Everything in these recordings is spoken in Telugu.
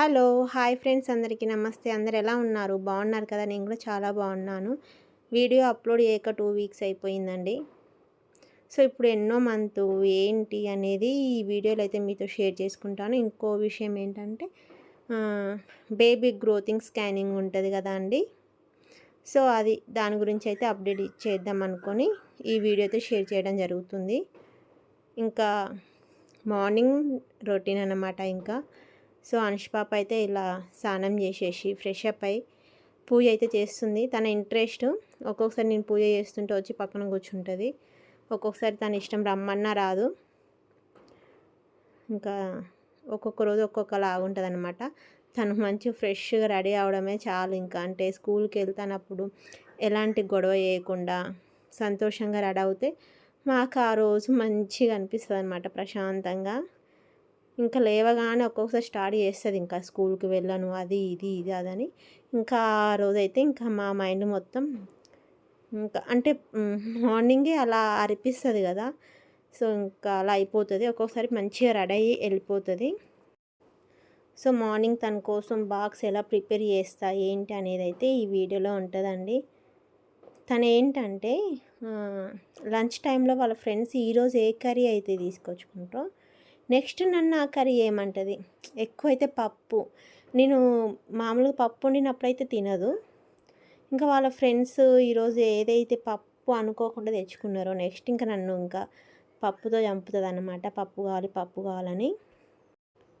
హలో హాయ్ ఫ్రెండ్స్ అందరికీ నమస్తే. అందరు ఎలా ఉన్నారు? బాగున్నారు కదా? నేను కూడా చాలా బాగున్నాను. వీడియో అప్లోడ్ చేయక టూ వీక్స్ అయిపోయిందండి. సో ఇప్పుడు ఎన్నో మంత్ ఏంటి అనేది ఈ వీడియోలో అయితే మీతో షేర్ చేసుకుంటాను. ఇంకో విషయం ఏంటంటే బేబీ గ్రోతింగ్ స్కానింగ్ ఉంటుంది కదా అండి. సో అది దాని గురించి అయితే అప్డేట్ చేద్దాం అనుకొని ఈ వీడియో అయితే షేర్ చేయడం జరుగుతుంది. ఇంకా మార్నింగ్ రొటీన్ అన్నమాట ఇంకా. సో అనుష్ పాప అయితే ఇలా స్నానం చేసేసి ఫ్రెష్ అప్ అయి పూజ అయితే చేస్తుంది. తన ఇంట్రెస్ట్ ఒక్కొక్కసారి నేను పూజ చేస్తుంటే వచ్చి పక్కన కూర్చుంటుంది. ఒక్కొక్కసారి తన ఇష్టం రమ్మన్నా రాదు. ఇంకా ఒక్కొక్క రోజు ఒక్కొక్కలా ఉంటుంది అనమాట తను మంచి ఫ్రెష్గా రెడీ అవడమే చాలు ఇంకా. అంటే స్కూల్కి వెళ్తానప్పుడు ఎలాంటి గొడవ చేయకుండా సంతోషంగా రెడీ అవుతే మాకు ఆ రోజు మంచిగా అనిపిస్తుంది అనమాట ప్రశాంతంగా. ఇంకా లేవగానే ఒక్కొక్కసారి స్టార్ట్ చేస్తుంది ఇంకా స్కూల్కి వెళ్ళను అది ఇది ఇది అదని. ఇంకా ఆ రోజైతే ఇంకా మా మైండ్ మొత్తం ఇంకా అంటే మార్నింగే అలా అరిపిస్తుంది కదా. సో ఇంకా అలా అయిపోతుంది. ఒక్కొక్కసారి మంచిగా రెడీ అయ్యి వెళ్ళిపోతుంది. సో మార్నింగ్ తన కోసం బాక్స్ ఎలా ప్రిపేర్ చేస్తా ఏంటి అనేది అయితే ఈ వీడియోలో ఉంటుందండి. తను ఏంటంటే లంచ్ టైంలో వాళ్ళ ఫ్రెండ్స్ ఈరోజు ఏ కర్రీ అయితే తీసుకొచ్చుకుంటారో నెక్స్ట్ నన్ను ఆ కర్రీ ఏమంటుంది? ఎక్కువైతే పప్పు. నేను మామూలుగా పప్పు వండినప్పుడైతే తినదు. ఇంకా వాళ్ళ ఫ్రెండ్స్ ఈరోజు ఏదైతే పప్పు అనుకోకుండా తెచ్చుకున్నారో నెక్స్ట్ ఇంకా నన్ను ఇంకా పప్పుతో చంపుతుంది అనమాట పప్పు కావాలి పప్పు కావాలని.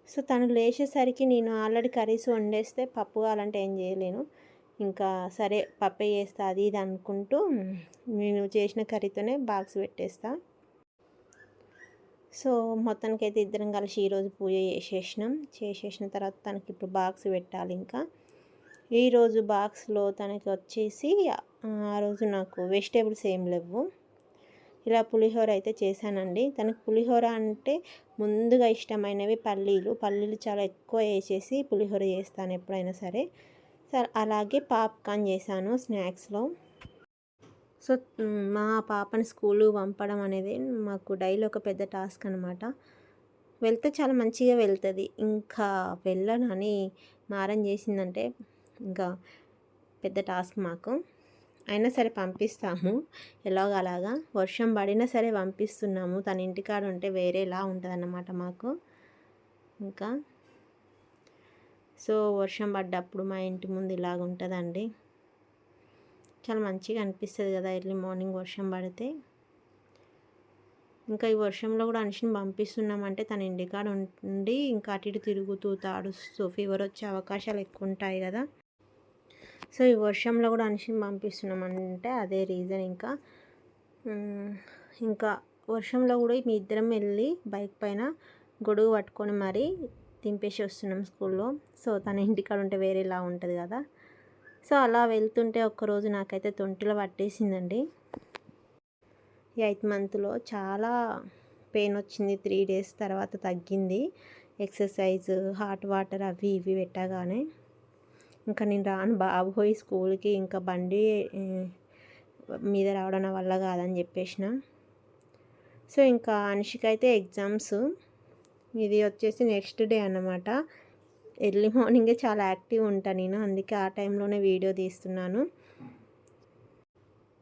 సో తను లేచేసరికి నేను ఆల్రెడీ కర్రీస్ వండేస్తే పప్పు కావాలంటే ఏం చేయలేను. ఇంకా సరే పప్పే చేస్తా అది ఇది అనుకుంటూ నేను చేసిన కర్రీతోనే బాక్స్ పెట్టేస్తాను సో మొత్తానికి అయితే ఇద్దరం కలిసి ఈరోజు పూజ చేసేసినాం. చేసేసిన తర్వాత తనకి ఇప్పుడు బాక్స్ పెట్టాలి ఇంకా. ఈరోజు బాక్స్లో తనకి వచ్చేసి ఆ రోజు నాకు వెజిటేబుల్స్ ఏం లేవు. ఇలా పులిహోర అయితే చేశానండి. తనకి పులిహోర అంటే ముందుగా ఇష్టమైనవి పల్లీలు. పల్లీలు చాలా ఎక్కువ వేసేసి పులిహోర చేస్తాను ఎప్పుడైనా సరే. సరే అలాగే పాప్కార్న్ చేశాను స్నాక్స్లో. సో మా పాపని స్కూలు పంపడం అనేది మాకు డైలీ ఒక పెద్ద టాస్క్ అనమాట వెళ్తే చాలా మంచిగా వెళ్తుంది. ఇంకా వెళ్ళనని మారం చేసిందంటే ఇంకా పెద్ద టాస్క్ మాకు. అయినా సరే పంపిస్తాము. ఎలాగలాగా వర్షం పడినా సరే పంపిస్తున్నాము. తన ఇంటికాడ ఉంటే వేరేలా ఉంటుంది అన్నమాట మాకు. ఇంకా సో వర్షం పడ్డప్పుడు మా ఇంటి ముందు ఇలాగ ఉంటుందండి చాలా మంచిగా అనిపిస్తుంది కదా ఎర్లీ మార్నింగ్ వర్షం పడితే. ఇంకా ఈ వర్షంలో కూడా అనిషిని పంపిస్తున్నామంటే తన ఇంటికాడ ఉండి ఇంకా అటు ఇటు తిరుగుతూ తాడుస్తూ ఫీవర్ వచ్చే అవకాశాలు ఎక్కువ ఉంటాయి కదా. సో ఈ వర్షంలో కూడా అనిషిని పంపిస్తున్నామంటే అదే రీజన్ ఇంకా. ఇంకా వర్షంలో కూడా మీ ఇద్దరం వెళ్ళి బైక్ పైన గొడుగు పట్టుకొని మరీ దింపేసి వస్తున్నాం స్కూల్లో సో తన ఇంటికాడ ఉంటే వేరేలా ఉంటుంది కదా. సో అలా వెళ్తుంటే ఒక్కరోజు నాకైతే తొంటిలో పట్టేసిందండి. ఎయిత్ మంత్లో చాలా పెయిన్ వచ్చింది. త్రీ డేస్ తర్వాత తగ్గింది. ఎక్సర్సైజ్ హాట్ వాటర్ అవి ఇవి పెట్టగానే ఇంకా నేను రాను బాబోయ్ స్కూల్కి ఇంకా బండి మీద రావడం వల్ల కాదని చెప్పేసిన. సో ఇంకా అనుషిక అయితే ఎగ్జామ్స్. ఇది వచ్చేసి నెక్స్ట్ డే అన్నమాట. ఎర్లీ మార్నింగే చాలా యాక్టివ్ ఉంటాను నేను. అందుకే ఆ టైంలోనే వీడియో తీస్తున్నాను.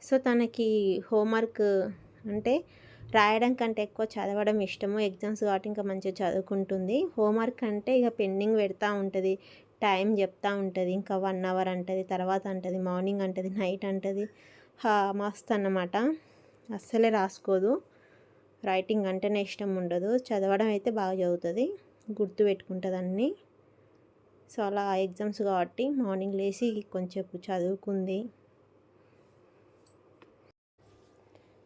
సో తనకి హోంవర్క్ అంటే రాయడం కంటే ఎక్కువ చదవడం ఇష్టము. ఎగ్జామ్స్ కాబట్టి ఇంకా మంచిగా చదువుకుంటుంది. హోంవర్క్ అంటే ఇక పెండింగ్ పెడతా ఉంటుంది. టైం చెప్తా ఉంటుంది. ఇంకా వన్ అవర్ అంటుంది తర్వాత అంటుంది మార్నింగ్ అంటుంది నైట్ అంటుంది. మస్త్ అన్నమాట. అస్సలే రాసుకోదు. రైటింగ్ అంటేనే ఇష్టం ఉండదు. చదవడం అయితే బాగా చదువుతుంది. గుర్తు పెట్టుకుంటుంది అన్నీ సో అలా ఎగ్జామ్స్ కాబట్టి మార్నింగ్ లేచి కొంచెం చదువుకుంది.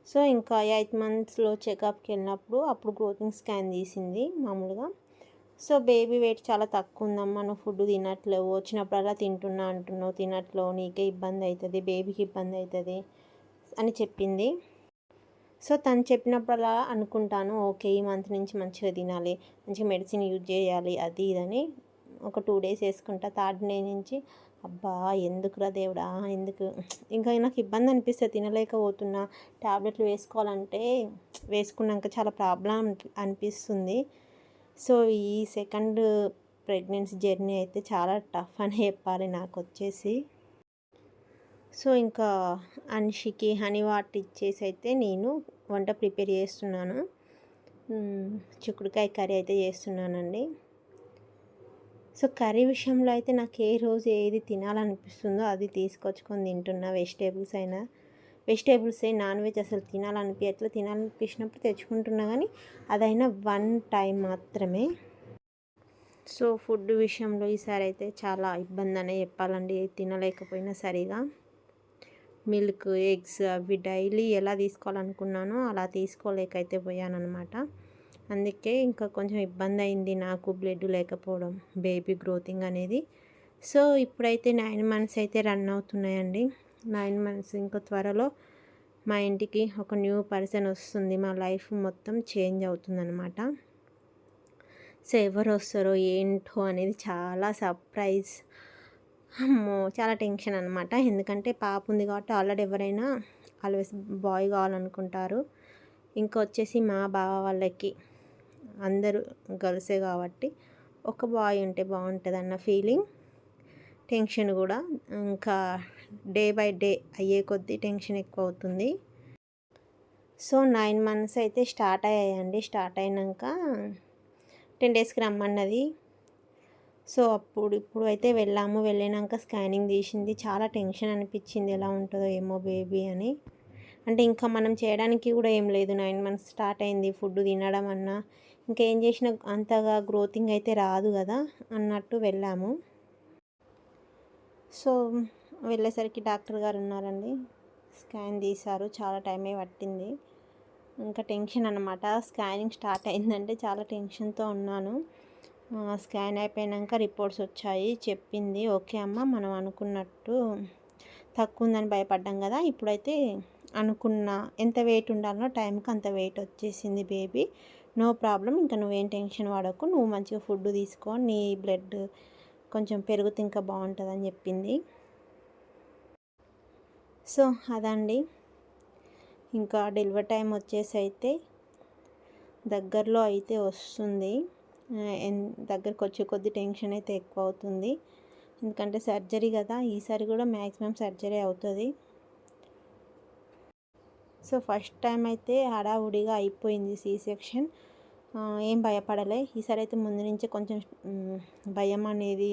సో ఇంకా ఎయిత్ మంత్స్లో చెకప్కి వెళ్ళినప్పుడు అప్పుడు గ్రోతింగ్ స్కాన్ తీసింది మామూలుగా. సో బేబీ వెయిట్ చాలా తక్కువ ఉందమ్మా నువ్వు ఫుడ్ తినట్లేవు వచ్చినప్పుడల్లా తింటున్నా అంటున్నావు తినట్లేవు నీకే ఇబ్బంది అవుతుంది బేబీకి ఇబ్బంది అవుతుంది అని చెప్పింది. సో తను చెప్పినప్పుడల్లా అనుకుంటాను ఓకే ఈ మంత్ నుంచి మంచిగా తినాలి మంచిగా మెడిసిన్ యూజ్ చేయాలి అది ఇదని ఒక టూ డేస్ వేసుకుంటా థర్డ్ డే నుంచి అబ్బా ఎందుకురా దేవుడా ఎందుకు? ఇంకా నాకు ఇబ్బంది అనిపిస్తుంది తినలేకపోతున్నా. ట్యాబ్లెట్లు వేసుకోవాలంటే వేసుకున్నాక చాలా ప్రాబ్లం అనిపిస్తుంది. సో ఈ సెకండ్ ప్రెగ్నెన్సీ జర్నీ అయితే చాలా టఫ్ అని చెప్పాలి నాకు వచ్చేసి. సో ఇంకా అన్షికి హనీ వాటర్ ఇచ్చేసి అయితే నేను వంట ప్రిపేర్ చేస్తున్నాను. చిక్కుడుకాయ కర్రీ అయితే చేస్తున్నానండి. సో కర్రీ విషయంలో అయితే నాకు ఏ రోజు ఏది తినాలనిపిస్తుందో అది తీసుకొచ్చుకొని తింటున్నా. వెజిటేబుల్స్ అయినా వెజిటేబుల్స్ ఏ నాన్ వెజ్ అసలు తినాలనిపించట్లే తినాలనిపించినప్పుడు తెచ్చుకుంటున్నా కానీ అదైనా వన్ టైం మాత్రమే. సో ఫుడ్ విషయంలో ఈసారి అయితే చాలా ఇబ్బంది అనే చెప్పాలండి తినలేకపోయినా సరిగా. మిల్క్ ఎగ్స్ అవి డైలీ ఎలా తీసుకోవాలనుకున్నానో అలా తీసుకోలేకైతే పోయానమాట అందుకే ఇంకా కొంచెం ఇబ్బంది అయింది నాకు బ్లడ్ లేకపోవడం బేబీ గ్రోతింగ్ అనేది. సో ఇప్పుడైతే నైన్ మంత్స్ అయితే రన్ అవుతున్నాయండి. నైన్ మంత్స్ ఇంకా త్వరలో మా ఇంటికి ఒక న్యూ పర్సన్ వస్తుంది. మా లైఫ్ మొత్తం చేంజ్ అవుతుందన్నమాట. సో ఎవరు వస్తారో ఏంటో అనేది చాలా సర్ప్రైజ్. అమ్మో! చాలా టెన్షన్ అనమాట ఎందుకంటే పాప ఉంది కాబట్టి ఆల్రెడీ ఎవరైనా ఆల్వేస్ బాయ్ కావాలనుకుంటారు. ఇంకా వచ్చేసి మా బావ వాళ్ళకి అందరూ గర్ల్సే కాబట్టి ఒక బాయ్ ఉంటే బాగుంటుంది అన్న ఫీలింగ్. టెన్షన్ కూడా ఇంకా డే బై డే అయ్యే కొద్దీ టెన్షన్ ఎక్కువ అవుతుంది సో నైన్ మంత్స్ అయితే స్టార్ట్ అయ్యాయండి. స్టార్ట్ అయినాక టెన్ డేస్కి రమ్మన్నది. సో అప్పుడు ఇప్పుడు అయితే వెళ్ళాము. వెళ్ళినాక స్కానింగ్ తీసింది. చాలా టెన్షన్ అనిపించింది. ఎలా ఉంటుందో ఏమో బేబీ అని. అంటే ఇంకా మనం చేయడానికి కూడా ఏం లేదు. నైన్ మంత్స్ స్టార్ట్ అయింది ఫుడ్ తినడం అన్నా. ఇంకేం చేసినా అంతగా గ్రోతింగ్ అయితే రాదు కదా అన్నట్టు వెళ్ళాము. సో వెళ్ళేసరికి డాక్టర్ గారు ఉన్నారండి. స్కాన్ తీశారు. చాలా టైమే పట్టింది. ఇంకా టెన్షన్ అనమాట స్కానింగ్ స్టార్ట్ అయిందంటే చాలా టెన్షన్తో ఉన్నాను. స్కాన్ అయిపోయాక రిపోర్ట్స్ వచ్చాయి. చెప్పింది ఓకే అమ్మ మనం అనుకున్నట్టు తక్కువ ఉందని భయపడ్డాం కదా ఇప్పుడైతే అనుకున్న ఎంత వెయిట్ ఉండాలనో టైంకి అంత వెయిట్ వచ్చేసింది బేబీ నో ప్రాబ్లం ఇంకా నువ్వేం టెన్షన్ పడకు నువ్వు మంచిగా ఫుడ్ తీసుకో నీ బ్లడ్ కొంచెం పెరుగుతే ఇంకా బాగుంటుందని చెప్పింది. సో అదండి. ఇంకా డెలివరీ టైం వచ్చేసి అయితే దగ్గరలో అయితే వస్తుంది. దగ్గరకు వచ్చే కొద్ది టెన్షన్ అయితే ఎక్కువ అవుతుంది ఎందుకంటే సర్జరీ కదా ఈసారి కూడా మ్యాక్సిమం సర్జరీ అవుతుంది. సో ఫస్ట్ టైం అయితే హడావుడిగా అయిపోయింది సీ సెక్షన్. ఏం భయపడలే. ఈసారి అయితే ముందు నుంచే కొంచెం భయం అనేది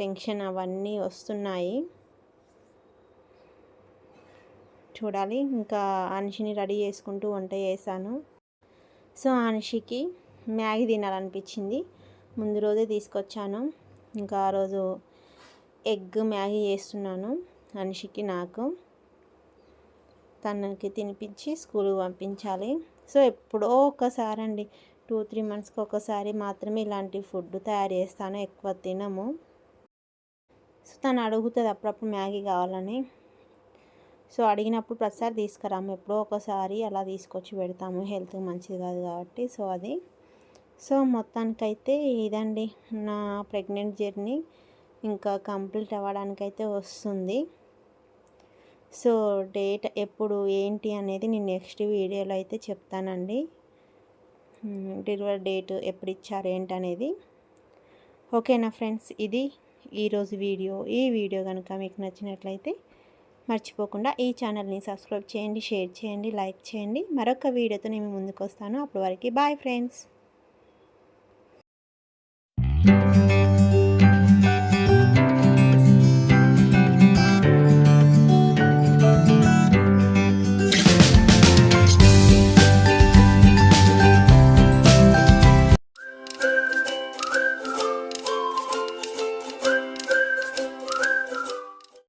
టెన్షన్ అవన్నీ వస్తున్నాయి. చూడాలి. ఇంకా అనిషిని రెడీ చేసుకుంటూ వంట చేశాను. సో అనిషికి మ్యాగీ తినాలనిపించింది. ముందు రోజే తీసుకొచ్చాను. ఇంకా ఆ రోజు ఎగ్ మ్యాగీ చేస్తున్నాను అనిషికి నాకు. తనకి తినిపించి స్కూల్కి పంపించాలి. సో ఎప్పుడో ఒకసారి అండి టూ త్రీ మంత్స్కి ఒకసారి మాత్రమే ఇలాంటి ఫుడ్ తయారు చేస్తాను ఎక్కువ తినము. సో తను అడుగుతుంది అప్పుడప్పుడు మ్యాగీ కావాలని. సో అడిగినప్పుడు ప్రతిసారి తీసుకురాము ఎప్పుడో ఒకసారి అలా తీసుకొచ్చి పెడతాము హెల్త్ మంచిది కాదు కాబట్టి. సో అది సో మొత్తానికైతే ఇదండి నా ప్రెగ్నెంట్ జర్నీ. ఇంకా కంప్లీట్ అవ్వడానికైతే వస్తుంది. సో డేట్ ఎప్పుడు ఏంటి అనేది నేను నెక్స్ట్ వీడియోలో అయితే చెప్తానండి. డెలివరీ డేట్ ఎప్పుడు ఇచ్చారు ఏంటనేది ఓకేనా ఫ్రెండ్స్? ఇది ఈరోజు వీడియో. ఈ వీడియో కనుక మీకు నచ్చినట్లయితే మర్చిపోకుండా ఈ ఛానల్ని సబ్స్క్రైబ్ చేయండి షేర్ చేయండి లైక్ చేయండి. మరొక వీడియోతో నేను ముందుకు వస్తాను అప్పటి వరకు బాయ్ ఫ్రెండ్స్.